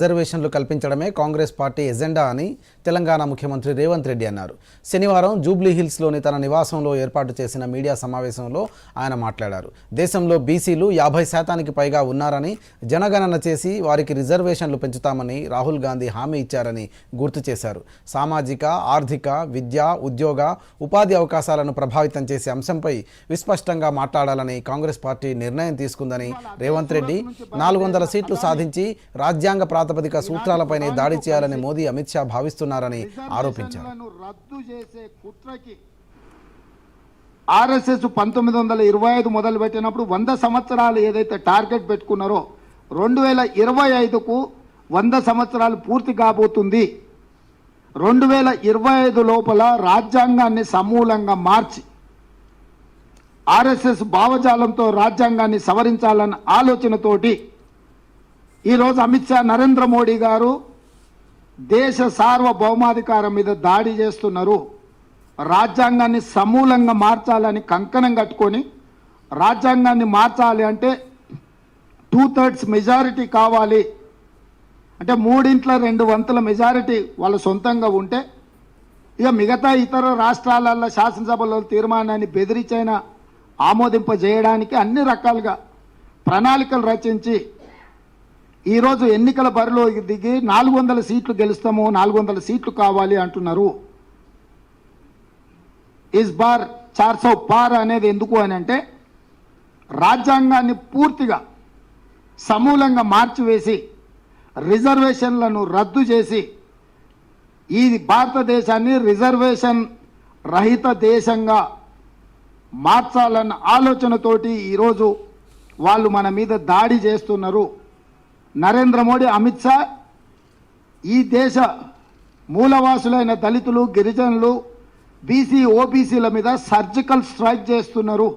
రిజర్వేషన్లు కల్పించడమే Congress party agenda అని తెలంగాణ ముఖ్యమంత్రి రేవంత్ రెడ్డి అన్నారు. శనివారం జూబ్లీ హిల్స్లోని తన నివాసంలో ఏర్పాటు చేసిన మీడియా సమావేశంలో ఆయన మాట్లాడారు. దేశంలో బీసీలు యాభై శాతానికి పైగా ఉన్నారని జనగణన చేసి వారికి రిజర్వేషన్లు పెంచుతామని రాహుల్ గాంధీ హామీ ఇచ్చారని గుర్తు చేశారు. సామాజిక ఆర్థిక విద్య ఉద్యోగ ఉపాధి అవకాశాలను ప్రభావితం చేసే అంశంపై విస్పష్టంగా మాట్లాడాలని కాంగ్రెస్ పార్టీ నిర్ణయం తీసుకుందని రేవంత్ రెడ్డి నాలుగు వందల సీట్లు సాధించి రాజ్యాంగ ప్రాతిపదిక సూత్రాలపైనే దాడి చేయాలని మోదీ అమిత్ షా భావిస్తున్నారని ఆరోపించారు. రద్దు చేసే కుట్రకి ఆర్ఎస్ఎస్ పంతొమ్మిది వందల ఇరవై ఐదు మొదలు పెట్టినప్పుడు వంద సంవత్సరాలు ఏదైతే టార్గెట్ పెట్టుకున్నారో రెండు వేల ఇరవై ఐదుకు వంద సంవత్సరాలు పూర్తి కాబోతుంది. రెండు వేల ఇరవై ఐదు లోపల రాజ్యాంగాన్ని సమూలంగా మార్చి ఆర్ఎస్ఎస్ భావజాలంతో రాజ్యాంగాన్ని సవరించాలన్న ఆలోచనతోటి ఈరోజు అమిత్ షా నరేంద్ర మోడీ గారు దేశ సార్వభౌమాధికారం మీద దాడి చేస్తున్నారు. రాజ్యాంగాన్ని సమూలంగా మార్చాలని కంకణం కట్టుకొని రాజ్యాంగాన్ని మార్చాలి అంటే టూ థర్డ్స్ మెజారిటీ కావాలి. అంటే మూడింట్ల రెండు వంతుల మెజారిటీ వాళ్ళ సొంతంగా ఉంటే ఇక మిగతా ఇతర రాష్ట్రాలలో శాసనసభలో తీర్మానాన్ని బెదిరించైనా ఆమోదింపజేయడానికి అన్ని రకాలుగా ప్రణాళికలు రచించి ఈరోజు ఎన్నికల బరిలో దిగి నాలుగు వందల సీట్లు గెలుస్తాము నాలుగు వందల సీట్లు కావాలి అంటున్నారు. ఇస్ బార్ చార్సో పార్ అనేది ఎందుకు అని అంటే రాజ్యాంగాన్ని పూర్తిగా సమూలంగా మార్చివేసి రిజర్వేషన్లను రద్దు చేసి ఈ భారతదేశాన్ని రిజర్వేషన్ రహిత దేశంగా మార్చాలన్న ఆలోచనతోటి ఈరోజు వాళ్ళు మన మీద దాడి చేస్తున్నారు. నరేంద్ర మోడీ అమిత్ షా ఈ దేశ మూలవాసులైన దళితులు గిరిజనులు బీసీ ఓబీసీల మీద సర్జికల్ స్ట్రైక్ చేస్తున్నారు.